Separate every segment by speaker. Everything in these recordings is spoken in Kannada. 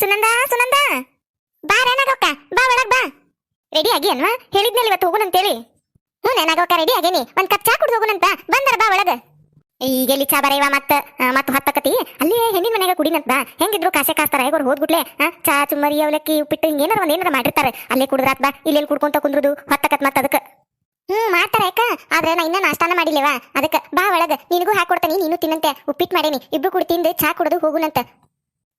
Speaker 1: ಸುನಂದ ಸುನಂದ. ಬಾ ರೇನಾಗಕ್ಕ ಬಾ ಒಳಗ್ ಬಾ. ರೆಡಿ ಆಗಿ ಅನ್ವಾ? ಹೇಳಿದ್ನಲ್ಲ ಇವತ್ತು ಹೋಗುನಂತೇಳಿ. ಹ್ಞೂ ನೇನಾಗಕ್ಕ ರೆಡಿ ಆಗೇನಿ ಒಂದ್ ಕಪ್ ಚಾ ಕುಡ್ದು ಹೋಗುನಂತ. ಬಂದರ ಬಾ ಒಳಗ. ಈಗ ಎಲ್ಲಿ ಚಾ ಬರೆಯವ ಮತ್ತ ಮತ್ತ ಹತ್ತಕತಿ? ಅಲ್ಲೇ ಹೆಣ್ಣಿನ ಮನೆಗೆ ಕುಡಿನಂತ ಹೆಂಗಿದ್ರು ಕಾಸೆ ಕಾಸ್ತಾರ, ಹೇಗೋರು ಹೋದ್ಬಿಟ್ಲೆ ಚಾ ಚುಮ್ಮರಿ ಅವಲಕ್ಕಿ, ಉಪ್ಪಿಟ್ಟು, ಹಿಂಗೇನಾರ ಒಂದ್ ಏನಾರ ಮಾಡಿರ್ತಾರೆ. ಅಲ್ಲೇ ಕುಡಿದ್ರಾತ್ ಬಾ. ಇಲ್ಲೆಲ್ಲಿ ಕುಡ್ಕೊಂತ ಕುಂದ್ರುದು, ಹೊತ್ತಕತ್ ಮತ್ತ ಅದಕ್ಕೆ ಹ್ಮ್, ಮಾಡ್ತಾರ ಯಾಕ ಆದ್ರೆ ನಾ ಇನ್ನ ನಾಷ್ಟಾನ ಮಾಡಿಲ್ಲವಾ? ಅದಕ್ಕೆ ಬಾ ಒಳಗ. ನಿನಗೂ ಹಾಕೊಡ್ತಾನಿ ನೀನು ತಿನ್ನಂತೆ. ಉಪ್ಪಿಟ್ಟು ಮಾಡೇನಿ. ಇಬ್ರು ಕುಡಿ ತಿಂದು ಚಾ ಕುಡದು ಹೋಗುನಂತ.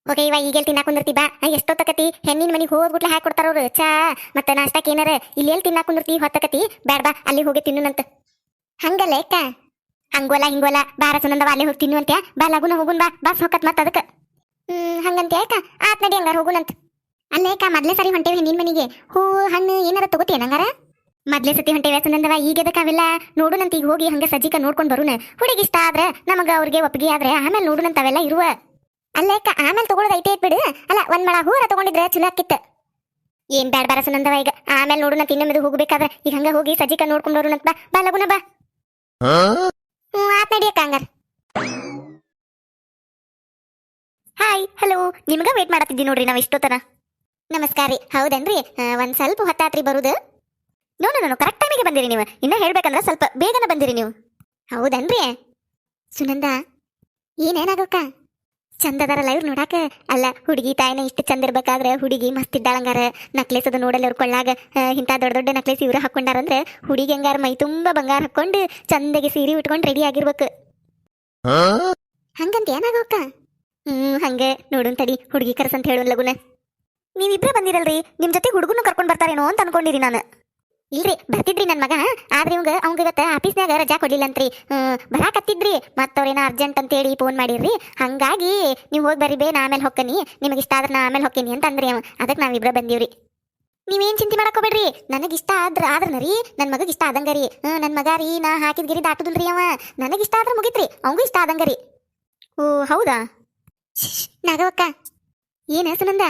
Speaker 1: ಓಕೆ ಇವ ಈಗೆಲ್ ತಿನ್ನಾಕ ಕುಂದಿರ್ತಿ ಬಾ. ಎಷ್ಟೊತ್ತಕತಿ? ಹೆಣ್ಣಿನ ಮನೆಗೆ ಹೋಗ್ಬಿಟ್ಲೆ ಹಾಕಿ ಕೊಡ್ತಾರ ಅವ್ರು. ಚಾ ಮತ್ತೆ ನಾಷ್ಟಾಕ್ ಏನಾರ? ಇಲ್ಲೆಲ್ಲಿ ತಿನ್ನಾಕ ಕುಂದಿರ್ತಿ ಹೊತ್ತಕತಿ. ಬ್ಯಾಡ ಬಾ ಅಲ್ಲಿ ಹೋಗಿ ತಿನ್ನುನಂತ ಹಂಗಲ್ಲ ಅಕ್ಕ. ಹಂಗೋಲ ಹಿಂಗೋಲ ಬಾರ ಸುನಂದವ ಅಲ್ಲಿ ಹೋಗಿ ತಿನ್ನುವಂತೆ ಬಾ ಲಗುನ ಹೋಗುನ್ ಬಾ. ಬಸ್ ಹೊಕ್ಕತ್ ಮತ್ತ ಅದಕ್ಕೆ ಹ್ಮ್ ಹಂಗಂತ ಯಾಕ ಆತ್ ನಡಿ ಹಂಗಾರ ಹೋಗುನಂತ. ಅಲ್ಲೇಕ ಮೊದ್ಲೇ ಸರಿ ಹೊಂಟೇವಿ ಹೆಣ್ಣಿನ ಮನೆಗೆ. ಹೂ ಹಣ್ಣು ಏನಾರ ತಗೋತೀಯ ನಂಗಾರ? ಮೊದ್ಲೇ ಸತಿ ಹೊಂಟೇವೆ ಸುನಂದವ ಈಗ ಎದಕ್ ಅವೆಲ್ಲ? ನೋಡುನಂತ ಈಗ ಹೋಗಿ ಹಂಗ ಸಜ್ಜಿಕ ನೋಡ್ಕೊಂಡ್ ಬರುನ. ಹುಡುಗಿ ಇಷ್ಟ ಆದ್ರೆ ನಮಗ ಅವ್ರಿಗೆ ಒಪ್ಪಿಗೆ ಆದ್ರೆ ಆಮೇಲೆ ನೋಡುನಂತ ಅವೆಲ್ಲ ಇರುವ ಅಲ್ಲೇಕ ಆಮೇಲೆ ತಗೊಳ್ಳೋದು ಐತೆ ಬಿಡು ಅಲ್ಲ, ಒಂದ್ ಮಳ ಹೂರ ತಗೊಂಡಿದ್ರೆ ಚಲೋ ಆಕಿತ್ತ ಏನ್ ಬ್ಯಾಡ ಬಾರ ಸುನಂದವ ಈಗ? ಆಮೇಲೆ ನೋಡುನಂತ ಇನ್ನೊಮ್ಮೆ ಹೋಗ್ಬೇಕಾದ್ರೆ. ಈಗ ಹಂಗ ಹೋಗಿ ಸಜ್ಜಿಕ ನೋಡ್ಕೊಂಡು ಬರುನಂತ ಬಾ. ಬಾ, ಲಗುನ ಬಾ. ಹ್ಞೂ ಹಂಗಾರ. Hi, hello. ನಿಮ್ಗ ವೇಟ್ ಮಾಡತ್ತಿದ್ದೀವಿ ನೋಡ್ರಿ ನಾವ್ ಇಷ್ಟೊತ್ತನ? ನಮಸ್ಕಾರ ರೀ. ಹೌದನ್ರಿ? ಒಂದ್ ಸ್ವಲ್ಪ ಹೊತ್ತಾತ್ರಿ ಬರುದು. ನೋ ನೋ ನೋ ಕರೆಕ್ಟ್ ಟೈಮಿಗೆ ಬಂದಿರಿ ನೀವು. ಇನ್ನ ಹೇಳ್ಬೇಕಂದ್ರೆ ಸ್ವಲ್ಪ ಬೇಗನೆ ಬಂದಿರಿ ನೀವು. ಹೌದನ್ರಿ? ಸುನಂದ ಏನೇನಾಗೋಕ ಚಂದದಾರ ಲೈವ್ ನೋಡಾಕ? ಅಲ್ಲ ಹುಡುಗಿ ತಾಯಿನ ಇಷ್ಟು ಚಂದ ಇರ್ಬೇಕಾದ್ರೆ ಹುಡುಗಿ ಮಸ್ತ್ ಇದ್ದಾಳಂಗಾರ. ನಕ್ಲೇಸ್ ಅದು ನೋಡಲ್ಲ ಅವ್ರ ಕೊಳ್ಳಾಗ ಇಂಥ ದೊಡ್ಡ ದೊಡ್ಡ ನಕ್ಲೇಸ್ ಇವ್ರು ಹಾಕೊಂಡಾರಂದ್ರೆ ಹುಡುಗಿ ಹೆಂಗಾರ ಮೈ ತುಂಬಾ ಬಂಗಾರ ಹಾಕೊಂಡು ಚಂದಗೆ ಸೀರೆ ಉಟ್ಕೊಂಡು ರೆಡಿ ಆಗಿರ್ಬೇಕು. ಹಂಗಂತ ಏನಾಗೋಕ? ಹ್ಮ್ ಹಂಗೆ. ನೋಡುನ್ ತಡಿ ಹುಡುಗಿ ಅಂತ ಹೇಳು ಲಗುನ. ನೀವಿಬ್ರೇ ಬಂದಿರಲ್ರಿ? ನಿಮ್ ಜೊತೆ ಹುಡುಗನು ಕರ್ಕೊಂಡ್ ಬರ್ತಾರೇನೋ ಅಂತ ಅನ್ಕೊಂಡಿರಿ ನಾನು. ಇಲ್ರಿ, ಬರ್ತಿದ್ರಿ ನನ್ ಮಗ ಆದ್ರೆ ಇವಂಗ ಅವಂಗ ಇವತ್ತ ಆಫೀಸ್ನಾಗ ರಜಾ ಕೊಡ್ಲಿಲ್ಲಂತ್ರಿ. ಹ್ಮ್ ಬರಾಕತ್ತಿದ್ರಿ ಮತ್ತವ್ರೇನ ಅರ್ಜೆಂಟ್ ಅಂತ ಹೇಳಿ ಫೋನ್ ಮಾಡಿರ್ರಿ. ಹಂಗಾಗಿ ನೀವು ಹೋಗಿ ಬರ್ರಿ ಬೇ, ನಾ ಆಮೇಲೆ ಹೊಕ್ಕನಿ. ನಿಮಗೆ ಇಷ್ಟ ಆದ್ರೆ ನಾ ಆಮೇಲೆ ಹೊಕ್ಕೇನಿ ಅಂತ ಅಂದ್ರಿ ಅವ ಅದಕ್ಕೆ ನಾವಿಬ್ರ ಬಂದೀವ್ರಿ. ನೀವೇನ್ ಚಿಂತೆ ಮಾಡಕೋಬೇಡ್ರಿ ನನಗೆ ಇಷ್ಟ ಆದ್ರ ಆದ್ರನ ರೀ ನನ್ನ ಮಗಗೆ ಇಷ್ಟ ಆದಂಗ ರೀ. ನನ್ನ ಮಗ ರೀ, ನಾ ಹಾಕಿದ ಗಿರಿ ರೀ ಅವ. ನನಗೆ ಇಷ್ಟ ಆದ್ರ ಮುಗಿತ್ರಿ. ಅವಂಗೂ ಇಷ್ಟ ಆದಂಗ ರೀ. ಓ, ಹೌದಾ? ನಾಗವಕ್ಕ. ಏನು ಸುನಂದ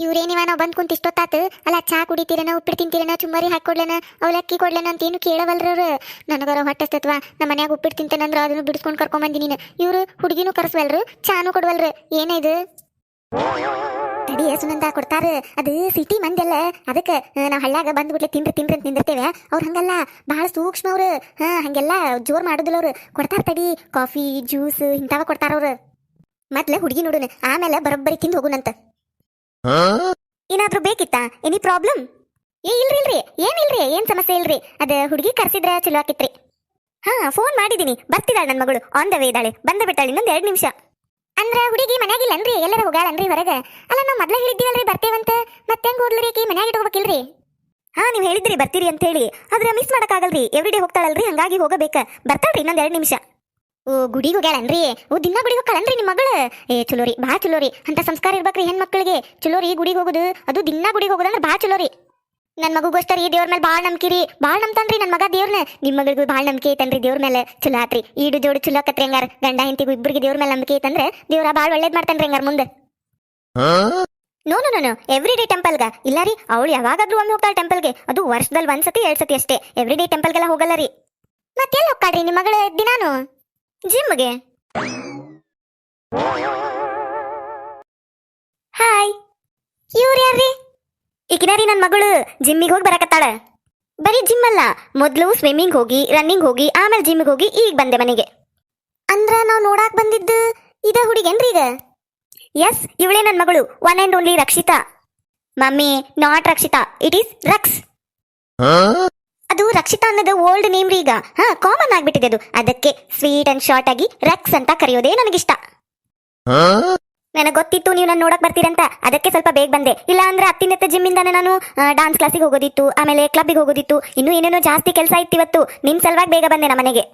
Speaker 1: ಇವ್ರೇನಿವ ನಾವು ಬಂದ್ ಕುಂತ ಇಷ್ಟೊತ್ತಾತು? ಅಲ್ಲ, ಚಾ ಕುಡಿತೀರನ, ಉಪ್ಪಿಟ್ಟು ತಿಂತೀರನ, ಚುಮ್ಮರಿ ಹಾಕೊಡ್ಲನ ಅವಲಕ್ಕಿ ಕೊಡ್ಲೇನ ಅಂತ ಏನು ಕೇಳವಲ್ರವ್ರು ನನಗರ ಹೊಟ್ಟಸ್ತತ್ವ. ನಮ್ಮ ಮನ್ಯಾಗ ಉಪ್ಪಿಟ್ಟು ತಿಂತೇನಂದ್ರ ಅದನ್ನು ಬಿಡಿಸ್ಕೊಂಡು ಕರ್ಕೊಂಡ್ ಬಂದಿ ನೀನು. ಇವ್ರು ಹುಡುಗಿನೂ ಕರೆಸ್ವಲ್ರು, ಚಾನು ಕೊಡ್ವಲ್ರು. ಏನಿದು ತಡಿ ಸುನಂದ ಕೊಡ್ತಾರ. ಅದು ಸಿಟಿ ಮಂದೆಲ್ಲ ಅದಕ್ಕೆ ನಾವು ಹಳ್ಳ್ಯಾಗ ಬಂದ್ಬಿಟ್ಲೆ ತಿನ್ರಿ ತಿಂದ್ರೆ ಅಂತ ನಿಂದಿರ್ತೇವೆ. ಅವ್ರು ಹಂಗಲ್ಲ. ಬಹಳ ಸೂಕ್ಷ್ಮ ಅವ್ರು. ಹಾ, ಹಂಗೆಲ್ಲ ಜೋರ್ ಮಾಡುದಿಲ್ಲ ಅವ್ರು. ಕೊಡ್ತಾರ ತಡಿ. ಕಾಫಿ, ಜ್ಯೂಸ್ ಇಂಥವ ಕೊಡ್ತಾರ ಅವ್ರು. ಮತ್ಲ ಹುಡುಗಿ ನೋಡೋಣ ಆಮೇಲೆ ಬರೋಬ್ಬರಿ ತಿಂದು ಹೋಗುನಂತ. ಏನಾದ್ರೂ ಬೇಕಿತ್ತಾ? ಎನಿ ಪ್ರಾಬ್ಲಮ್ ಏ, ಇಲ್ರಿ ಇಲ್ರಿ. ಏನಿಲ್ರಿ ಏನ್ ಸಮಸ್ಯೆ ಇಲ್ರಿ? ಅದ ಹುಡುಗಿ ಕರ್ಸಿದ್ರ ಚಲೋ ಆಕಿತ್ರಿ. ಹಾ ಫೋನ್ ಮಾಡಿದೀನಿ. ಬರ್ತಿದ್ದಾಳೆ ನನ್ನ ಮಗಳು. ಆನ್ ದ ವೇ ಇದ್ದಾಳೆ ಬಂದ ಬಿಟ್ಟಾಳೆ ಇನ್ನೊಂದ್ ಎರಡ್ ನಿಮಿಷ. ಅಂದ್ರ ಹುಡುಗಿ ಮನ್ಯಾಗಿಲ್ಲನ್ರಿ? ಎಲ್ಲರ ಹೋಗಾಳನ್ರಿ ಹೊರಗ? ಅಲ್ಲ, ನಾವು ಮೊದ್ಲೇ ಹೇಳಿದ್ದೀವಲ್ರಿ ಬರ್ತೇವಂತ. ಮತ್ತೆ ಹೆಂಗ್ ಹೋಗ್ಲಿ ಆಕಿ? ಮನ್ಯಾಗ ಇಟ್ಕೋಬೇಕಿಲ್ರಿ? ಹಾ, ನೀವು ಹೇಳಿದ್ರಿ, ಬರ್ತೀರಿ ಅಂತ ಹೇಳಿ ಆದ್ರೆ ಮಿಸ್ ಮಾಡಕ್ಕಾಗಲ್ರಿ. ಎವ್ರಿ ಡೇ ಹೋಗ್ತಾಳಲ್ರಿ, ಹಂಗಾಗಿ ಹೋಗಬೇಕ. ಬರ್ತಾಳ್ರಿ ಇನ್ನೊಂದ್ ಎರಡ್ ನಿಮಿಷ. ಗುಡಿಗೆ ಹೋಗ್ಯಾಳನ್ರಿ? ಓ, ದಿನ ಗುಡಿಗೆ ಹೋಗ್ತಾಳನ್ರಿ ನಿಮ್ಮ ಮಗಳು? ಏ, ಚಲೋ ರೀ ಭಾಳ ಚಲೋ ರೀ. ಅಂತ ಸಂಸ್ಕಾರ ಇರ್ಬೇಕ್ರಿ ಹೆಣ್ಮಕ್ಳಿಗೆ. ಚಲೋ ರೀ, ಗುಡಿಗೆ ಹೋಗುದು. ಅದು ದಿನ ಗುಡಿಗೆ ಹೋಗೋದಂದ್ರೆ ಭಾಳ ಚಲೋ ರೀ. ನನ್ನ ಮಗುಗೋಸ್ತ ರೀ, ದೇವ್ರ ಮೇಲೆ ಭಾಳ ನಂಬಿಕೆ ರೀ. ಭಾಳ ನಂಬ್ತಾನ್ರಿ ನನ್ನ ಮಗ ದೇವ್ರನ್ನ ನಿಮ್ಮ ಮಗಳಿಗೂ ಭಾಳ ನಂಬಿಕೆ ಐತನ್ರಿ ದೇವ್ರ ಮೇಲೆ ಚಲೋ ಆತ್ರಿ. ಈಡು ಜೋಡು ಚಲೋ ಆಕತ್ರಿ ಹಂಗಾರ. ಗಂಡ ಹೆಂಡತಿಗೂ ಇಬ್ಬರಿಗೆ ದೇವ್ರ ಮೇಲೆ ನಂಬಿಕೆ ಐತಂದ್ರೆ ದೇವ್ರ ಭಾಳ ಒಳ್ಳೇದು ಮಾಡ್ತಾನ್ರಿ ಹಂಗಾರ ಮುಂದೆ. No no no every day ಟೆಂಪಲ್ಗ ಇಲ್ಲ ರೀ, ಅವಳು ಯಾವಾಗಾದ್ರೂ ಒಮ್ಮೆ ಹೋಗ್ತಾಳೆ ಟೆಂಪಲ್ಗೆ ಅದು ವರ್ಷದಲ್ಲಿ ಒಂದ್ ಸತಿ ಎರಡ್ ಸತಿ ಅಷ್ಟೇ. ಎವ್ರಿ ಡೇ ಟೆಂಪಲ್ಗೆಲ್ಲ ಹೋಗಲ್ಲ ರೀ. ಮತ್ತೆಲ್ಲ ಹೋಗ್ತಾಳ್ರಿ ನಿಮ್ಮ ಮಗಳ ದಿನಾನು? ಜಿಮ್ಗೆ. ಹಾಯ್. ಇವ್ರು ಯಾರ್ರಿ? ಈಗಿನ ನನ್ನ ಮಗಳು ಜಿಮ್ಮಿಗೆ ಹೋಗಿ ಬರಕತ್ತಾಳ. ಬರೀ ಜಿಮ್ ಅಲ್ಲ, ಮೊದಲು ಸ್ವಿಮ್ಮಿಂಗ್ ಹೋಗಿ ರನ್ನಿಂಗ್ ಹೋಗಿ, ಆಮೇಲೆ ಜಿಮ್ಮಿಗೆ ಹೋಗಿ ಈಗ ಬಂದೆ ಮನೆಗೆ. ಅಂದ್ರ ನಾವು ನೋಡಾಕ್ ಬಂದಿದ್ದು ಇದ ಹುಡುಗೇನ್ರಿ ಈಗ? ಎಸ್ ಇವಳೇ ನನ್ನ ಮಗಳು one and only Rakshita. Mummy not Rakshita it is Raks ಅದು ರಕ್ಷಿತಾ ಅನ್ನೋದು ಓಲ್ಡ್ ನೇಮ್ ರೀ ಈಗ. ಹಾ ಕಾಮನ್ ಆಗ್ಬಿಟ್ಟಿದೆ ಅದು. ಅದಕ್ಕೆ ಸ್ವೀಟ್ ಅಂಡ್ ಶಾರ್ಟ್ ಆಗಿ ರಕ್ಸ್ ಅಂತ ಕರೆಯೋದೇ ನನಗಿಷ್ಟ. ನನಗೆ ಗೊತ್ತಿತ್ತು ನೀವು ನನ್ನ ನೋಡಕ್ ಬರ್ತೀರಂತ. ಅದಕ್ಕೆ ಸ್ವಲ್ಪ ಬೇಗ ಬಂದೆ. ಇಲ್ಲ ಅಂದ್ರೆ ಹತ್ತಿನತ್ತ ಜಿಮ್ ಇಂದಾನೆ ನಾನು ಡಾನ್ಸ್ ಕ್ಲಾಸಿಗೆ ಹೋಗೋದಿತ್ತು ಆಮೇಲೆ ಕ್ಲಬ್ಗೆ ಹೋಗೋದಿತ್ತು. ಇನ್ನು ಏನೇನೋ ಜಾಸ್ತಿ ಕೆಲಸ ಇತ್ತಿವತ್ತು ನಿಮ್ ಸಲುವಾಗಿ ಬೇಗ ಬಂದೆ ನಮ್ಮ ಮನೆಗೆ.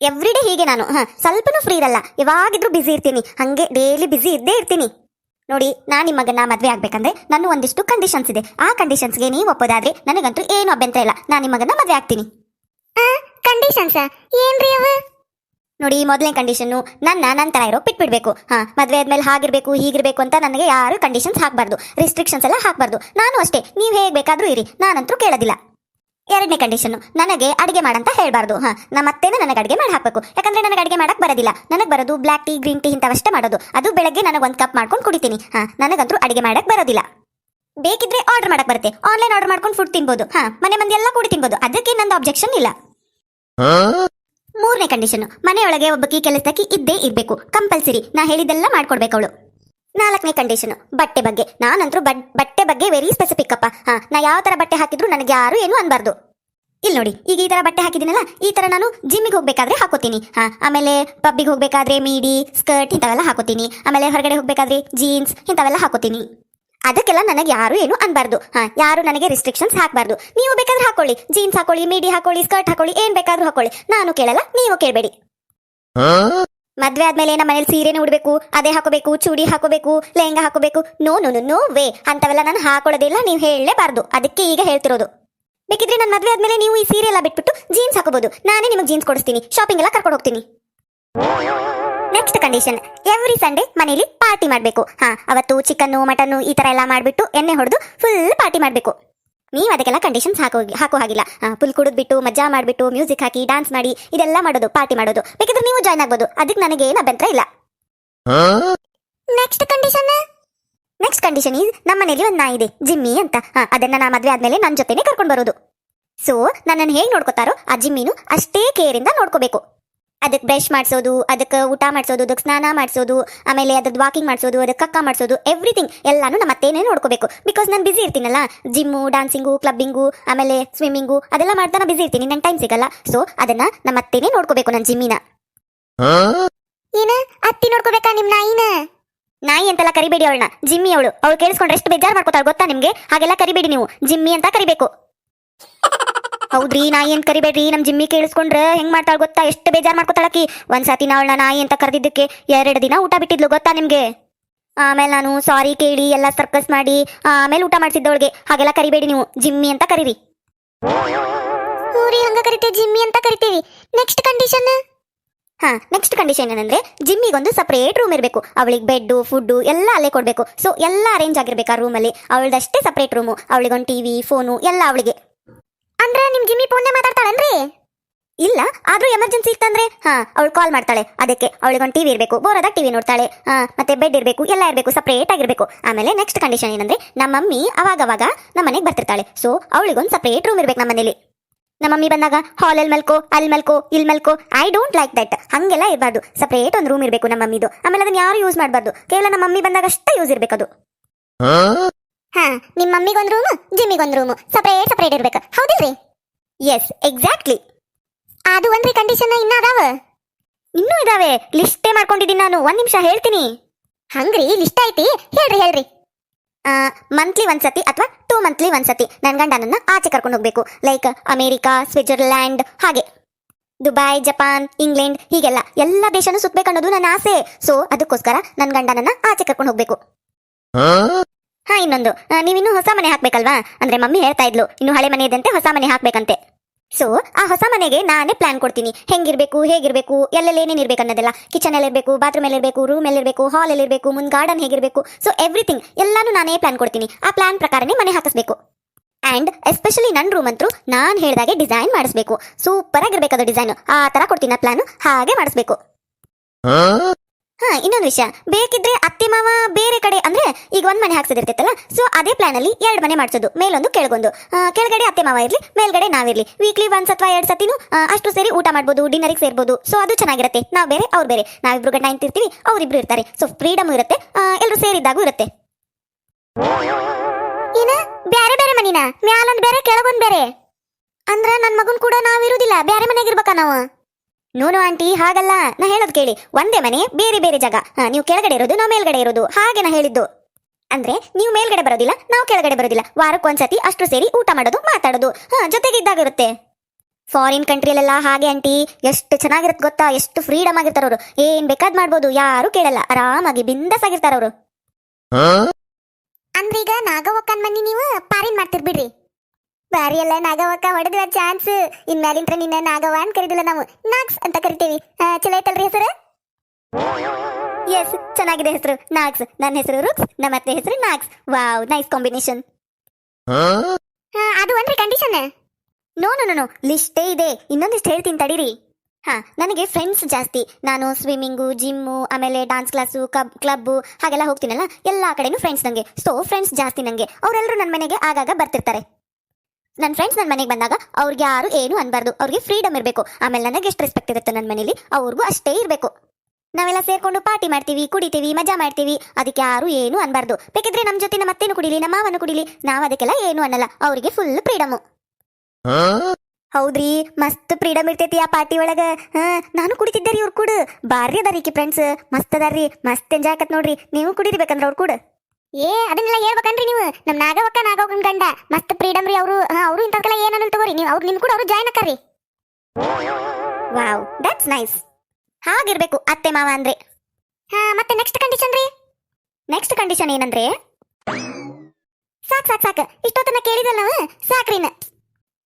Speaker 1: ಎವ್ರಿ ಡೇ ಹೀಗೆ ನಾನು. ಹಾ ಸ್ವಲ್ಪನೂ ಫ್ರೀ ಇರಲ್ಲ. ಯಾವಾಗಿದ್ರೂ ಬಿಸಿ ಇರ್ತೀನಿ. ಹಂಗೆ ಡೈಲಿ ಬಿಸಿ ಇದ್ದೇ ಇರ್ತೀನಿ. ನೋಡಿ ನಾನು ನಿಮ್ಮ ಮಗನ ಮದ್ವೆ ಆಗ್ಬೇಕಂದ್ರೆ ನನ್ನ ಒಂದಿಷ್ಟು ಕಂಡೀಷನ್ಸ್ ಇದೆ. ಆ ಕಂಡೀಷನ್ಸ್ಗೆ ನೀವು ಒಪ್ಪೋದಾದ್ರೆ ನನಗಂತೂ ಏನು ಅಭ್ಯಂತರ ಇಲ್ಲ. ನಾನು ನಿಮ್ಮ ಮಗನ ಮದ್ವೆ ಆಗ್ತೀನಿ. ಕಂಡೀಷನ್ಸ್ ಏನ್ರಿ ಅವ? ನೋಡಿ ಮೊದಲನೇ ಕಂಡೀಷನ್ನು ನನ್ನ ನನ್ನ ತರ ಇರೋ ಬಿಟ್ಬಿಡ್ಬೇಕು. ಹಾ ಮದುವೆ ಆದ್ಮೇಲೆ ಹಾಗಿರ್ಬೇಕು ಹೀಗಿರಬೇಕು ಅಂತ ನನಗೆ ಯಾರು ಕಂಡೀಷನ್ಸ್ ಹಾಕಬಾರ್ದು. ರಿಸ್ಟ್ರಿಕ್ಷನ್ಸ್ ಎಲ್ಲ ಹಾಕಬಾರ್ದು. ನಾನು ಅಷ್ಟೇ. ನೀವು ಹೇಗೆ ಬೇಕಾದ್ರೂ ಇರಿ. ನಾನಂತೂ ಕೇಳೋದಿಲ್ಲ. ಎರಡನೇ ಕಂಡೀಷನ್ ನನಗೆ ಅಡಿಗೆ ಮಾಡಂತ ಹೇಳಬಾರ್ದು. ಹಾ ನಮ್ಮ ಮತ್ತೆ ನನಗೆ ಅಡಿಗೆ ಮಾಡಿ ಹಾಕಬೇಕು. ಯಾಕಂದ್ರೆ ನನಗೆ ಅಡಿಗೆ ಮಾಡಕ್ ಬರೋದಿಲ್ಲ. ನನಗೆ ಬರೋದು ಬ್ಲಾಕ್ ಟೀ ಗ್ರೀನ್ ಟೀ ಇಂಥವಷ್ಟೇ ಮಾಡೋದು. ಅದು ಬೆಳಗ್ಗೆ ನನಗೆ ಒಂದು ಕಪ್ ಮಾಡ್ಕೊಂಡು ಕುಡಿತೀನಿ. ಹಾ, ನನಗಂತೂ ಅಡಿಗೆ ಮಾಡಕ್ ಬರೋದಿಲ್ಲ. ಬೇಕಿದ್ರೆ ಆರ್ಡರ್ ಮಾಡಕ್ ಬರುತ್ತೆ. ಆನ್ಲೈನ್ ಆರ್ಡರ್ ಮಾಡ್ಕೊಂಡು ಫುಡ್ ತಿನ್ಬೋದು. ಹಾ, ಮನೆ ಮಂದಿ ಎಲ್ಲ ಕೂಡಿ ತಿನ್ಬೋದು. ಅದಕ್ಕೆ ನಂದು ಅಬ್ಜೆಕ್ಷನ್ ಇಲ್ಲ. ಮೂರನೇ ಕಂಡೀಷನ್ ಮನೆಯೊಳಗೆ ಒಬ್ಬಕಿ ಕೆಲಸಕ್ಕೆ ಇದ್ದೇ ಇರಬೇಕು. ಕಂಪಲ್ಸರಿ ನಾ ಹೇಳಿದೆಲ್ಲ ಮಾಡ್ಕೊಡ್ಬೇಕು ಅವಳು ನಾಲ್ಕನೇ ಕಂಡೀಷನ್ ಬಟ್ಟೆ ಬಗ್ಗೆ. ನಾನಂತರೂ ಬಟ್- ಬಟ್ಟೆ ಬಗ್ಗೆ ವೆರಿ ಸ್ಪೆಸಿಫಿಕ್ ಅಪ್ಪ. ಹಾ, ನಾ ಯಾವ ತರ ಬಟ್ಟೆ ಹಾಕಿದ್ರು ನನಗೆ ಯಾರು ಏನು ಅನ್ಬಾರ್ದು. ಇಲ್ಲಿ ನೋಡಿ, ಈಗ ಈ ತರ ಬಟ್ಟೆ ಹಾಕಿದಿನಲ್ಲ ಈ ತರ ನಾನು ಜಿಮ್ಮಿಗೆ ಹೋಗ್ಬೇಕಾದ್ರೆ ಹಾಕೋತೀನಿ. ಹಾ, ಆಮೇಲೆ ಪಬ್ಬಿಗೆ ಹೋಗ್ಬೇಕಾದ್ರೆ ಮೀಡಿ ಸ್ಕರ್ಟ್ ಇಂಥವೆಲ್ಲ ಹಾಕೋತೀನಿ. ಆಮೇಲೆ ಹೊರಗಡೆ ಹೋಗ್ಬೇಕಾದ್ರೆ ಜೀನ್ಸ್ ಇಂಥವೆಲ್ಲ ಹಾಕೋತೀನಿ. ಅದಕ್ಕೆಲ್ಲ ನನಗೆ ಯಾರು ಏನು ಅನ್ಬಾರ್ದು. ಹಾ, ಯಾರು ನನಗೆ ರಿಸ್ಟ್ರಿಕ್ಷನ್ಸ್ ಹಾಕಬಾರ್ದು. ನೀವು ಬೇಕಾದ್ರೆ ಹಾಕೊಳ್ಳಿ. ಜೀನ್ಸ್ ಹಾಕೊಳ್ಳಿ ಮೀಡಿ ಹಾಕೊಳ್ಳಿ ಸ್ಕರ್ಟ್ ಹಾಕೊಳ್ಳಿ, ಏನ್ ಬೇಕಾದ್ರೂ ಹಾಕೊಳ್ಳಿ. ನಾನು ಕೇಳಲ್ಲ, ನೀವು ಕೇಳಬೇಡಿ. ಮದ್ವೆ ಆದ್ಮೇಲೆ ನಮ್ಮ ಮನೇಲಿ ಸೀರೆನೇ ಉಡ್ಬೇಕು, ಅದೇ ಹಾಕೋಬೇಕು, ಚೂಡಿ ಹಾಕೋಬೇಕು, ಲೆಹಂಗಾ ಹಾಕೋಬೇಕು. No no no no way ಅಂತವೆಲ್ಲ ನಾನು ಹಾಕೊಳ್ಳೋದಿಲ್ಲ ನೀವು ಹೇಳಲೇಬಾರ್ದು. ಅದಕ್ಕೆ ಈಗ ಹೇಳ್ತಿರೋದು. ಬೇಕಿದ್ರೆ ನನ್ನ ಮದ್ವೆ ಆದ್ಮೇಲೆ ನೀವು ಈ ಸೀರೆ ಎಲ್ಲ ಬಿಟ್ಬಿಟ್ಟು ಜೀನ್ಸ್ ಹಾಕೋಬಹುದು ನಾನೇ ನಿಮಗೆ ಜೀನ್ಸ್ ಕೊಡಿಸ್ತೀನಿ ಶಾಪಿಂಗ್ ಎಲ್ಲ ಕರ್ಕೊಂಡು ಹೋಗ್ತೀನಿ. ನೆಕ್ಸ್ಟ್ ಕಂಡೀಷನ್ ಎವ್ರಿ ಸಂಡೇ ಮನೇಲಿ ಪಾರ್ಟಿ ಮಾಡಬೇಕು. ಹಾ, ಅವತ್ತು ಚಿಕನ್ನು ಮಟನ್ನು ಈ ತರ ಎಲ್ಲ ಮಾಡಿಬಿಟ್ಟು ಎಣ್ಣೆ ಹೊಡೆದು ಫುಲ್ ಪಾರ್ಟಿ ಮಾಡಬೇಕು. ನೀವು ಅದಕ್ಕೆಲ್ಲ ಕಂಡೀಷನ್ಸ್ ಹಾಕೋ ಹಾಕೋ ಹಾಗಿಲ್ಲ. ಫುಲ್ ಕುಡಿದ್ಬಿಟ್ಟು ಮಜಾ ಮಾಡಿಬಿಟ್ಟು ಮ್ಯೂಸಿಕ್ ಹಾಕಿ ಡಾನ್ಸ್ ಮಾಡಿ, ಇದೆಲ್ಲ ಮಾಡೋದು ಪಾರ್ಟಿ ಮಾಡೋದು. ಬೇಕಿದ್ರೆ ನೀವು ಜಾಯ್ನ್ ಆಗ್ಬೋದು. ಅದಕ್ಕೆ ನನಗೆ ಏನು ಅಭ್ಯಂತರ ಇಲ್ಲ. Next condition next condition is ನಮ್ಮ ಮನೇಲಿ ಒಂದು ನಾಯಿ ಇದೆ, ಜಿಮ್ಮಿ ಅಂತ. ಅದನ್ನ ನಾ ಮದುವೆ ಆದ್ಮೇಲೆ ನನ್ನ ಜೊತೆನೆ ಕರ್ಕೊಂಡು ಬರೋದು. ಸೊ ನನ್ನನ್ನು ಹೇಗೆ ನೋಡ್ಕೋತಾರೋ, ಆ ಜಿಮ್ಮಿನೂ ಅಷ್ಟೇ ಕೇರಿಂದ ನೋಡ್ಕೋಬೇಕು. ಅದಕ್ಕೆ ಬ್ರಷ್ ಮಾಡಿಸೋದು ಅದಕ್ಕೆ ಊಟ ಮಾಡಿಸೋದು ಅದಕ್ಕೆ ಸ್ನಾನ ಮಾಡಿಸೋದು ಆಮೇಲೆ ಅದ್ರದ್ದು ವಾಕಿಂಗ್ ಮಾಡಿಸೋದು ಅದಕ್ಕೆ ಕಕ್ಕ ಮಾಡಿಸೋದು ಎವ್ರಿಥಿಂಗ್ ಎಲ್ಲಾನು ನಮ್ಮ ಅತ್ತೇನೆ ನೋಡ್ಕೋಬೇಕು. ಬಿಕಾಸ್ ನಾನು ಬಿಸಿ ಇರ್ತೀನಲ್ಲ ಜಿಮ್ಮು ಡಾನ್ಸಿಂಗು ಕ್ಲಬ್ಬಿಂಗು ಆಮೇಲೆ ಸ್ವಿಮ್ಮಿಂಗು ಅದೆಲ್ಲ ಮಾಡ್ತಾ ಬಿಸಿ ಇರ್ತೀನಿ ನಂಗೆ ಟೈಮ್ ಸಿಗಲ್ಲ. ಸೊ ಅದನ್ನ ನಮ್ಮ ಅತ್ತೇನೆ ನೋಡ್ಕೋಬೇಕು ನನ್ನ ಜಿಮ್ಮಿನ ಏನ ಅತ್ತಿ ನೋಡ್ಕೋಬೇಕಾ ನಿಮ್ಮ ನಾಯಿನ? ನಾಯಿ ಅಂತೆಲ್ಲ ಕರಿಬೇಡಿ ಅವಳನ್ನ ಜಿಮ್ಮಿ ಅವಳು. ಅವಳು ಕೇಳಿಸ್ಕೊಂಡ್ರೆ ಎಷ್ಟು ಬೇಜಾರು ಮಾಡ್ಕೋತಾಳೆ ಗೊತ್ತಾ ನಿಮಗೆ? ಹಾಗೆಲ್ಲ ಕರಿಬೇಡಿ ನೀವು ಜಿಮ್ಮಿ ಅಂತ ಕರಿಬೇಕು. ಹೌದ್ರಿ ನಾಯಿ ಅಂತ ಕರಿಬೇಡ್ರಿ? ನಮ್ ಜಿಮ್ಮಿ ಕೇಳಿಸ್ಕೊಂಡ್ರೆ ಹೆಂಗ್ ಮಾಡ್ತಾಳ ಗೊತ್ತಾ? ಎಷ್ಟು ಬೇಜಾರ್ ಮಾಡ್ಕೊತಾಳಕಿ. ಒಂದ್ಸತಿ ನಾವ್ ನಾಯಿ ಅಂತ ಕರೆದಿದ್ದಕ್ಕೆ ಎರಡು ದಿನ ಊಟ ಬಿಟ್ಟಿದ್ಲು ಗೊತ್ತಾ ನಿಮ್ಗೆ? ಆಮೇಲೆ ನಾನು ಸಾರಿ ಕೇಳಿ, ಎಲ್ಲ ಸರ್ಕಸ್ ಮಾಡಿ, ಆಮೇಲೆ ಊಟ ಮಾಡಿಸಿದ್ದವಳಿಗೆ ಹಾಗೆಲ್ಲ ಕರಿಬೇಡಿ ನೀವು. ಜಿಮ್ಮಿ ಅಂತ ಕರೀರಿ. ಊರಿ ಹಂಗ ಕರಿತೀವಿ ಜಿಮ್ಮಿ ಅಂತ ಕರಿತೀವಿ. ನೆಕ್ಸ್ಟ್ ಕಂಡೀಷನ್ ಹಾ ನೆಕ್ಸ್ಟ್ ಕಂಡೀಷನ್ ಏನಂದ್ರೆ ಜಿಮ್ಮಿಗೊಂದು ಸಪ್ರೇಟ್ ರೂಮ್ ಇರಬೇಕು. ಅವಳಿಗೆ ಬೆಡ್ಡು ಫುಡ್ಡು ಎಲ್ಲ ಅಲ್ಲೇ ಕೊಡಬೇಕು. ಸೊ ಎಲ್ಲ ಅರೇಂಜ್ ಆಗಿರ್ಬೇಕು ಆ ರೂಮಲ್ಲಿ ಅವಳದಷ್ಟೇ ಸಪ್ರೇಟ್ ರೂಮು ಅವಳಿಗೊಂದು ಟಿವಿ ಫೋನು ಎಲ್ಲ ಅವಳಿಗೆ. ಅಂದ್ರೆ ನಿಮ್ ಜಿಮ್ಮಿ ಫೋನ್ನೇ ಮಾತಾಡ್ತಾಳನ್ರಿ? ಇಲ್ಲ, ಆದ್ರೂ ಎಮರ್ಜೆನ್ಸಿ ಇತ್ತಂದ್ರೆ, ಹಾ, ಅವಳು ಕಾಲ್ ಮಾಡ್ತಾಳೆ. ಅದಕ್ಕೆ ಅವಳಿಗೊಂದು ಟಿವಿ ಇರಬೇಕು ಬೋರಾದಾಗ ಟಿವಿ ನೋಡ್ತಾಳೆ. ಹಾ, ಮತ್ತೆ ಬೆಡ್ ಇರಬೇಕು, ಎಲ್ಲ ಇರಬೇಕು ಸಪ್ರೇಟ್ ಆಗಿರ್ಬೇಕು. ಆಮೇಲೆ ನೆಕ್ಸ್ಟ್ ಕಂಡೀಷನ್ ಏನಂದ್ರೆ, ನಮ್ಮ ಮಮ್ಮಿ ಅವಾಗ ನಮ್ಮ ಮನೆಗೆ ಬರ್ತಿರ್ತಾಳೆ. ಸೊ ಅವಳಿಗೊಂದು ಸಪ್ರೇಟ್ ರೂಮ್ ಇರ್ಬೇಕು ನಮ್ಮ ಮನೇಲಿ. ನಮ್ಮ ಮಮ್ಮಿ ಬಂದಾಗ ಹಾಲಲ್ಲಿ ಮಲ್ಕೋ, ಅಲ್ಲಿ ಮಲ್ಕೋ, ಇಲ್ಲಿ ಮಲ್ಕೋ. ಐ ಡೋಂಟ್ ಲೈಕ್ ದಟ್ ಹಂಗೆಲ್ಲ ಇರಬಾರ್ದು. ಸಪ್ರೇಟ್ ಒಂದು ರೂಮ್ ಇರಬೇಕು ನಮ್ಮ ಮಮ್ಮಿದು. ಆಮೇಲೆ ಅದನ್ನ ಯಾರು ಯೂಸ್ ಮಾಡಬಾರ್ದು? ಕೇವಲ ನಮ್ಮ ಮಮ್ಮಿ ಬಂದಾಗ ಅಷ್ಟೇ ಯೂಸ್ ಇರಬೇಕದು. ಹಾ ನಿಮ್ಮ ಮಮ್ಮಿಗೊಂದು ರೂಮ್, ಜಿಮ್ಮಿಗೊಂದು ರೂಮ್. ಸಪರೇಟ್ ಸಪರೇಟ್ ಇರ್ಬೇಕು. ಹೌದಿಲ್ರಿ? ಎಸ್ ಎಕ್ಸಾಕ್ಟ್ಲಿ ಅದು ಒಂದ್ರಿ ಕಂಡೀಷನ್ ಇನ್ನ ಅದಾವ ಇನ್ನೂ ಇದಾವೆ. ಲಿಸ್ಟೇ ಮಾಡ್ಕೊಂಡಿದ್ದೀನಿ ನಾನು. ಒಂದ್ ನಿಮಿಷ ಹೇಳ್ತೀನಿ. ಹಂಗ್ರಿ ಲಿಸ್ಟ್ ಐತಿ. ಹೇಳ್ರಿ ಹೇಳ್ರಿ. ಮಂತ್ಲಿ ಒಂದ್ಸತಿ ಅಥವಾ ಟೂ ಮಂತ್ಲಿ ಒಂದ್ಸತಿ. ನನ್ನ ಗಂಡನನ್ನ ಆಚೆ ಕರ್ಕೊಂಡು ಹೋಗ್ಬೇಕು. ಲೈಕ್ ಅಮೇರಿಕಾ ಸ್ವಿಟ್ಜರ್ಲ್ಯಾಂಡ್ ಹಾಗೆ. ದುಬೈ ಜಪಾನ್ ಇಂಗ್ಲೆಂಡ್ ಹೀಗೆಲ್ಲ. ಎಲ್ಲ ದೇಶನೂ ಸುತ್ತಬೇಕನ್ನೋದು ನನ್ನ ಆಸೆ. ಸೊ ಅದಕ್ಕೋಸ್ಕರ ನನ್ನ ಗಂಡನನ್ನ ಆಚೆ ಕರ್ಕೊಂಡು ಹೋಗ್ಬೇಕು. ಹಾ, ಇನ್ನೊಂದು. ನೀವು ನೀವಿನ್ನೂ ಹೊಸ ಮನೆ ಹಾಕ್ಬೇಕಲ್ವಾ? ಅಂದ್ರೆ ಮಮ್ಮಿ ಹೇಳ್ತಾ ಇದ್ಲು, ಇನ್ನು ಹಳೆ ಮನೆ ಇದ್ದಂತೆ ಹೊಸ ಮನೆ ಹಾಕ್ಬೇಕಂತೆ. ಸೊ ಆ ಹೊಸ ಮನೆಗೆ ನಾನೇ ಪ್ಲಾನ್ ಕೊಡ್ತೀನಿ. ಹೆಂಗಿರ್ಬೇಕು, ಹೇಗಿರ್ಬೇಕು, ಎಲ್ಲೆಲ್ಲಿ ಏನೇನು ಇರ್ಬೇಕು ಅನ್ನೋದೆಲ್ಲ. ಕಿಚನ್ ಇರಬೇಕು ಬಾತ್ರೂಮ್ ಅಲ್ಲಿ ಇರಬೇಕು ರೂಮ್ ಅಲ್ಲಿ ಇರಬೇಕು ಹಾಲ್ ಅಲ್ಲಿ ಇರಬೇಕು, ಮುಂದ್ ಗಾರ್ಡನ್ ಹೇಗಿರ್ಬೇಕು. ಸೊ ಎವ್ರಿಥಿಂಗ್ ಎಲ್ಲಾನು ನಾನೇ ಪ್ಲಾನ್ ಕೊಡ್ತೀನಿ. ಆ ಪ್ಲಾನ್ ಪ್ರಕಾರನೇ ಮನೆ ಹಾಕಿಸ್ಬೇಕು. ಅಂಡ್ ಎಸ್ಪೆಷಲಿ ನನ್ನ ರೂಮ್ ಅಂತೂ ನಾನು ಹೇಳಿದಾಗೆ ಡಿಸೈನ್ ಮಾಡಿಸ್ಬೇಕು. ಸೂಪರ್ ಆಗಿರ್ಬೇಕು ಅದು ಡಿಸೈನ್ ಆ ತರ ಕೊಡ್ತೀನಿ ಪ್ಲಾನ್ ಹಾಗೆ ಮಾಡಿಸ್ಬೇಕು. ಹಾ ಇನ್ನೊಂದು ವಿಷಯ. ಬೇಕಿದ್ರೆ ಅತ್ತೆ ಮಾವ ಬೇರೆ ಕಡೆ ಅಂದ್ರೆ ಈಗ ಒಂದ್ ಮನೆ ಹಾಕ್ಸೋದಿರ್ತೈತಲ್ಲ ಸೊ ಅದೇ ಪ್ಲಾನ್ ಅಲ್ಲಿ ಎರಡು ಮನೆ ಮಾಡಿಸೋದು. ಮೇಲೊಂದು ಕೆಳಗೊಂದು. ಆ, ಕೆಳಗಡೆ ಅತ್ತೆ ಮಾವ ಇರ್ಲಿ ಮೇಲ್ಗಡೆ ನಾವಿರ್ಲಿ. ವೀಕ್ಲಿ ಒಂದ್ ಅಥವಾ ಎರಡ್ ಸತಿನೂ ಅಷ್ಟು ಸೇರಿ ಊಟ ಮಾಡ್ಬೋದು ಡಿನ್ನರಿಗೆ ಸೇರ್ಬೋದು. ಸೊ ಅದು ಚೆನ್ನಾಗಿರುತ್ತೆ. ನಾವು ಬೇರೆ ಅವ್ರು ಬೇರೆ. ನಾವಿಬ್ರು ಗಂಡ ಇರ್ತೀವಿ ಅವ್ರಿಬ್ರು ಇರ್ತಾರೆ. ಸೊ ಫ್ರೀಡಮ್ ಇರುತ್ತೆ. ಎಲ್ಲರೂ ಸೇರಿದ್ದಾಗೂ ಇರುತ್ತೆ. ಏನ? ಬ್ಯಾರೆ ಬೇರೆ ಮನಿನ? ಮ್ಯಾಲೊಂದ್ ಬೇರೆ ಕೆಳಗೊಂದ್ ಬೇರೆ? ಅಂದ್ರ ನನ್ ಮಗನ್ ಕೂಡ ನಾವಿರುದಿಲ್ಲ ಬ್ಯಾರೆ ಮನೆಗೆ ಇರ್ಬೇಕಾ ನಾವು? ನೋನು ಆಂಟಿ ಹಾಗಲ್ಲ. ನಾ ಹೇಳೋದು ಕೇಳಿ. ಒಂದೇ ಮನೆ ಬೇರೆ ಬೇರೆ ಜಾಗ. ಹಾ, ನೀವು ಕೆಳಗಡೆ ಇರೋದು ನಾವು ಮೇಲ್ಗಡೆ ಇರೋದು. ಹಾಗೆ ನಾ ಹೇಳಿದ್ದು. ಅಂದ್ರೆ ನೀವು ಮೇಲ್ಗಡೆ ಬರೋದಿಲ್ಲ ನಾವು ಕೆಳಗಡೆ ಬರೋದಿಲ್ಲ. ವಾರಕ್ಕೊಂದ್ಸತಿ ಅಷ್ಟು ಸೇರಿ ಊಟ ಮಾಡೋದು ಮಾತಾಡೋದು. ಹಾ ಜೊತೆಗೆ ಇದ್ದಾಗಿರುತ್ತೆ ಫಾರಿನ್ ಕಂಟ್ರಿಯಲ್ಲೆಲ್ಲ ಹಾಗೆ ಆಂಟಿ. ಎಷ್ಟು ಚೆನ್ನಾಗಿರುತ್ತೆ ಗೊತ್ತಾ? ಎಷ್ಟು ಫ್ರೀಡಮ್ ಆಗಿರ್ತಾರ ಅವರು. ಏನ್ ಬೇಕಾದ್ ಮಾಡ್ಬೋದು ಯಾರು ಕೇಳಲ್ಲ. ಆರಾಮಾಗಿ ಬಿಂದಸ್ ಆಗಿರ್ತಾರ ಅವರು ಅಂದ್ರೆ ಈಗ ನಾಗವಕ್ಕನ್ ಮನಿ ನೀವು ಪಾರಿನ್ ಮಾಡ್ತಿರ್ ಬಿಡ್ರಿ. ಬಾರಿ ಎಲ್ಲ ನಾಗವಕ್ಕ ಹೊಡೆದ್ವ ಚಾನ್ಸ್ ಇನ್ಮ್ಯಾಲಿಂತ್ರ ನಿನ್ನ ನಾಗವ ಅಂತ ಕರಿದಿಲ್ಲ ನಾವು. ನಾಕ್ಸ್ ಅಂತ ಕರಿತೀವಿ. ಚಲೋ ಐತಲ್ರಿ ಹೆಸರು? ಎಸ್ ಚೆನ್ನಾಗಿದೆ ಹೆಸರು. ನಾಕ್ಸ್ ನನ್ನ ಹೆಸರು ರುಕ್ಸ್ ನಮ್ಮ ಅತ್ತೆ ಹೆಸರು ನಾಕ್ಸ್ ವಾವ್ ನೈಸ್ ಕಾಂಬಿನೇಷನ್ ಅದು ಒಂದ್ರೆ ಕಂಡೀಷನ್ ನೋ ನೋ ನೋ ಲಿಸ್ಟೇ ಇದೆ. ಇನ್ನೊಂದಿಷ್ಟು ಹೇಳ್ತೀನಿ ತಡೀರಿ. ಹಾ, ನನಗೆ ಫ್ರೆಂಡ್ಸ್ ಜಾಸ್ತಿ. ನಾನು ಸ್ವಿಮ್ಮಿಂಗು ಜಿಮ್ಮು ಆಮೇಲೆ ಡಾನ್ಸ್ ಕ್ಲಾಸು ಕಬ್ ಕ್ಲಬ್ಬು ಹಾಗೆಲ್ಲ ಹೋಗ್ತೀನಲ್ಲ, ಎಲ್ಲ ಕಡೆನೂ ಫ್ರೆಂಡ್ಸ್ ನಂಗೆ. ಸೊ ಫ್ರೆಂಡ್ಸ್ ಜಾಸ್ತಿ ನನಗೆ ಅವರೆಲ್ಲರೂ ನನ್ನ ಮನೆಗೆ ಆಗಾಗ ಬರ್ತಿರ್ತಾರೆ. ನನ್ನ ಫ್ರೆಂಡ್ಸ್ ನನ್ನ ಮನೆಗೆ ಬಂದಾಗ ಅವ್ರಿಗೆ ಯಾರು ಏನು ಅನ್ಬಾರ್ದು. ಅವ್ರಿಗೆ ಫ್ರೀಡಮ್ ಇರಬೇಕು. ಆಮೇಲೆ ನನಗೆ ಎಷ್ಟು ರೆಸ್ಪೆಕ್ಟ್ ಇರುತ್ತೆ ನನ್ನ ಮನೇಲಿ? ಅವ್ರಿಗೂ ಅಷ್ಟೇ ಇರಬೇಕು. ನಾವೆಲ್ಲ ಸೇರ್ಕೊಂಡು ಪಾರ್ಟಿ ಮಾಡ್ತೀವಿ, ಕುಡಿತೀವಿ, ಮಜಾ ಮಾಡ್ತೀವಿ. ಅದಕ್ಕೆ ಯಾರು ಏನು ಅನ್ಬಾರ್ದು. ಬೇಕಿದ್ರೆ ನಮ್ಮ ಜೊತೆ ನಮ್ಮ ಅತ್ತೆನೂ ಕುಡಿಲಿ? ನಮ್ಮ ಮಾವನು ಕುಡಿಲಿ? ನಾವು ಅದಕ್ಕೆಲ್ಲ ಏನು ಅನ್ನಲ್ಲ. ಅವರಿಗೆ ಫುಲ್ ಫ್ರೀಡಮು ಹೌದ್ರಿ, ಮಸ್ತ್ ಫ್ರೀಡಮ್ ಇರ್ತೈತಿ ಆ ಪಾರ್ಟಿ ಒಳಗ. ಹಾ, ನಾನು ಕುಡಿತಿದ್ದೆ ರೀ ಇವ್ರು ಕೂಡ. ಬಾರಿ ಅದಾರಿ ಕಿ ಫ್ರೆಂಡ್ಸ್ ಮಸ್ತ್ ಅದಾರಿ ಮಸ್ತ್ ಎಂಜಾಯ್ ಆಕತ್ ನೋಡ್ರಿ. ನೀವು ಕುಡಿರ್ಬೇಕಂದ್ರ ಅವ್ರು ಕೂಡ. ಏ ಅದನ್ನೆಲ್ಲ ಹೇಳ್ಬೇಕನ್ರಿ ನೀವು. ನಮ್ ನಾಗವಕ್ಕ ನಾಗವಕ್ಕನ ಗಂಡ. ಮಸ್ತ್ ಫ್ರೀಡಮ್ ರೀ ಅವರು. ಅವರು ಇಂಥವ್ಕೆಲ್ಲ ಏನನ್ನ ತಗೋರಿ. ನೀವು ಅವ್ರು ನಿಮ್ ಕೂಡ ಅವರು ಜಾಯ್ನ್ ಅಕ್ಕರಿ ವಾವ್ ದಟ್ಸ್ ನೈಸ್ ಹಾಗಿರ್ಬೇಕು ಅತ್ತೆ ಮಾವ ಅಂದ್ರೆ. ಹಾ ಮತ್ತೆ ನೆಕ್ಸ್ಟ್ ಕಂಡೀಷನ್ ರೀ? ನೆಕ್ಸ್ಟ್ ಕಂಡೀಷನ್ ಏನಂದ್ರೆ? ಸಾಕ್ ಸಾಕ್ ಸಾಕ್. ಇಷ್ಟೊತ್ತನ ಕೇಳಿದಲ್ಲ ನಾವು? ಸಾಕ್ರಿನ.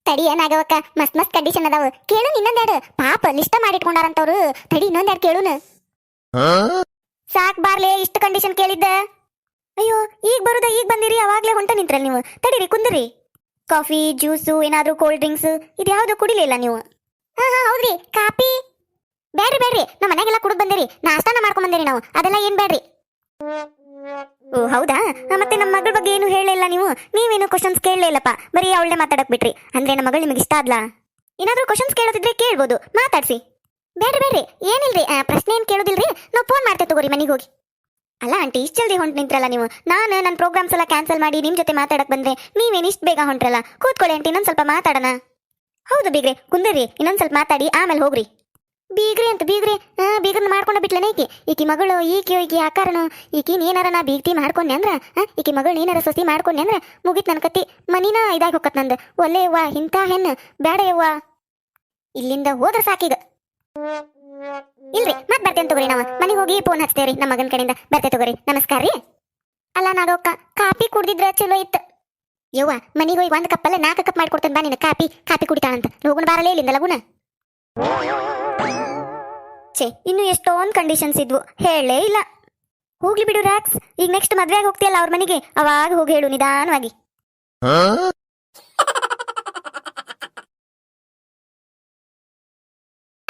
Speaker 1: ತಡಿ ಏನಾಗವಕ್ಕ ಮಸ್ತ್ ಮಸ್ತ್ ಕಂಡೀಷನ್ ಅದಾವ. ಕೇಳು ಇನ್ನೊಂದೆರಡು ಪಾಪ ಲಿಸ್ಟ್ ಮಾಡಿಟ್ಕೊಂಡಾರಂತವ್ರು. ತಡಿ ಇನ್ನೊಂದೆರಡು ಕೇಳುನು. ಸಾಕ್ ಬಾರ್ಲೇ ಇಷ್ಟು ಕಂಡೀಷನ್ ಕೇಳಿದ್ದ. ಅಯ್ಯೋ ಈಗ ಬರುದ? ಈಗ ಬಂದಿರಿ? ಅವಾಗ್ಲೇ ಹೊಂಟ ನಿಂತ್ರ ನೀವು. ತಡೀರಿ ಕುಂದ್ರಿ. ಕಾಫಿ ಜ್ಯೂಸು ಏನಾದ್ರೂ ಕೋಲ್ಡ್ ಡ್ರಿಂಕ್ಸ್ ಇದ್ಯಾವುದು ಕುಡಿಲಿಲ್ಲ ನೀವು. ಹಾ ಹಾ ಹೌದ್ರಿ. ಕಾಫಿ ಬೇಡ್ರಿ ಬೇಡ್ರಿ ನಮ್ಮ ಮನೆಗೆಲ್ಲ ಕುಡಿದ್ ಬಂದಿರಿ. ನಾಷ್ಟಾನ ಮಾಡ್ಕೊಂಡ್ ಬಂದಿರಿ ನಾವು. ಅದೆಲ್ಲ ಏನ್ ಬೇಡ್ರಿ ಓ ಹೌದಾ? ಮತ್ತೆ ನಮ್ಮ ಮಗಳ ಬಗ್ಗೆ ಏನು ಹೇಳಿಲ್ಲ ನೀವು. ನೀವೇನು ಕ್ವಶನ್ಸ್ ಕೇಳಲೇ ಇಲ್ಲಪ್ಪ. ಬರೀ ಅವಳೇ ಮಾತಾಡಕ್ ಬಿಟ್ರಿ. ಅಂದ್ರೆ ನಮ್ಮ ಮಗಳು ನಿಮಗೆ ಇಷ್ಟ ಆದ್ಲಾ? ಏನಾದ್ರೂ ಕ್ವಶನ್ಸ್ ಕೇಳೋದಿದ್ರೆ ಕೇಳ್ಬೋದು. ಮಾತಾಡ್ಸಿ. ಬೇಡ್ರಿ ಬೇಡ್ರಿ ಏನಿಲ್ರಿ? ಆ, ಪ್ರಶ್ನೆ ಏನ್ ಕೇಳೋದಿಲ್ರಿ? ನಾವು ಫೋನ್ ಮಾಡ್ತೇವೆ ತಗೋರಿ ಮನೆಗೆ ಹೋಗಿ. ಅಲ್ಲ ಆಂಟಿ ಇಷ್ಟು ಜಲ್ದಿ ಹೊಂಟು ನಿಂತ್ರಲ್ಲ ನೀವು? ನಾನು ನನ್ನ ಪ್ರೋಗ್ರಾಮ್ಸ್ ಎಲ್ಲ ಕ್ಯಾನ್ಸಲ್ ಮಾಡಿ ನಿಮ್ಮ ಜೊತೆ ಮಾತಾಡಕ್ ಬಂದ್ರೆ ನೀವೇನು ಇಷ್ಟು ಬೇಗ ಹೊಂಟ್ರಲ್ಲ? ಕೂತ್ಕೊಳ್ಳಿ ಆಂಟಿ ಇನ್ನೊಂದ್ ಸ್ವಲ್ಪ ಮಾತಾಡೋಣ. ಹೌದು ಬೀಗ್ರೆ, ಕುಂದರಿ, ಇನ್ನೊಂದ್ ಸ್ವಲ್ಪ ಮಾತಾಡಿ, ಆಮೇಲೆ ಹೋಗ್ರಿ. ಬೀಗ್ರಿ ಅಂತ, ಬೀಗ್ರಿ ಹಾ ಬೀಗ್ರನ್ನ ಮಾಡ್ಕೊಂಡ ಬಿಟ್ಲನ ಈಕಿ? ಈಕಿ ಮಗಳು, ಈಕಿ ಈಕಿ ಆಕಾರನು, ಈಕಿ ಏನಾರ ನಾ ಬೀಗ್ತಿ ಮಾಡ್ಕೊಂಡೆ ಅಂದ್ರ ಈಕಿ ಮಗಳು ಏನಾರ ಸೊಸಿ ಮಾಡ್ಕೊಂಡೆ ಅಂದ್ರೆ, ಮುಗಿತ್ ನನ್ನ ಕತ್ತಿ, ಮನಿನ ಇದಾಗಿ ಹೊಕ್ಕತ್ ನಂದು. ಒಲ್ಲೆ ಯವ್ವ ಇಂಥ ಹೆಣ್ಣು ಬೇಡ ಯವ್ವ ಇಲ್ಲಿಂದ ಹೋದ್ರ ಸಾಕೀಗ. ಇಲ್ರಿ ಮತ್ ಬರ್ತೇನೆ ತಗೋರಿ ನಾವ. ಮನೆಗೆ ಹೋಗಿ ಫೋನ್ ಹಚ್ತೇವ್ರಿ ನಮ್ಮ ಮಗನ ಕಡೆಯಿಂದ. ಬರ್ತೇ ತಗೋರಿ. ನಮಸ್ಕಾರ ರೀ ಅಲ್ಲ ನಾಗವ್ಕ ಕಾಪಿ ಕುಡ್ದಿದ್ರ ಚಲೋ ಇತ್ತು. ಯವ್ವ, ಮನೆಗೆ ಹೋಗಿ ಒಂದ್ ಕಪ್ಪಲ್ಲ ನಾಲ್ಕು ಕಪ್ ಮಾಡ್ಕೊಡ್ತೇನೆ ಬಾ ನಿನ್ನ ಕಾಪಿ ಕಾಪಿ ಕುಡಿತಾಳಂತ. ಹೋಗುಣ ಬಾರಲೇ ಇಲ್ಲಿಂದ ಲಗುನ? ಛೇ, ಇನ್ನು ಎಷ್ಟೊಂದು ಕಂಡೀಷನ್ಸ್ ಇದ್ವು. ಹೇಳೇ ಇಲ್ಲ. ಹೋಗ್ಲಿ ಬಿಡು ರಾಕ್ಸ್. ಈಗ ನೆಕ್ಸ್ಟ್ ಮದ್ವೆಗೆ ಹೋಗ್ತೀಯಲ್ಲ ಅವ್ರ ಮನೆಗೆ? ಅವಾಗ ಹೋಗಿ ಹೇಳು ನಿಧಾನವಾಗಿ.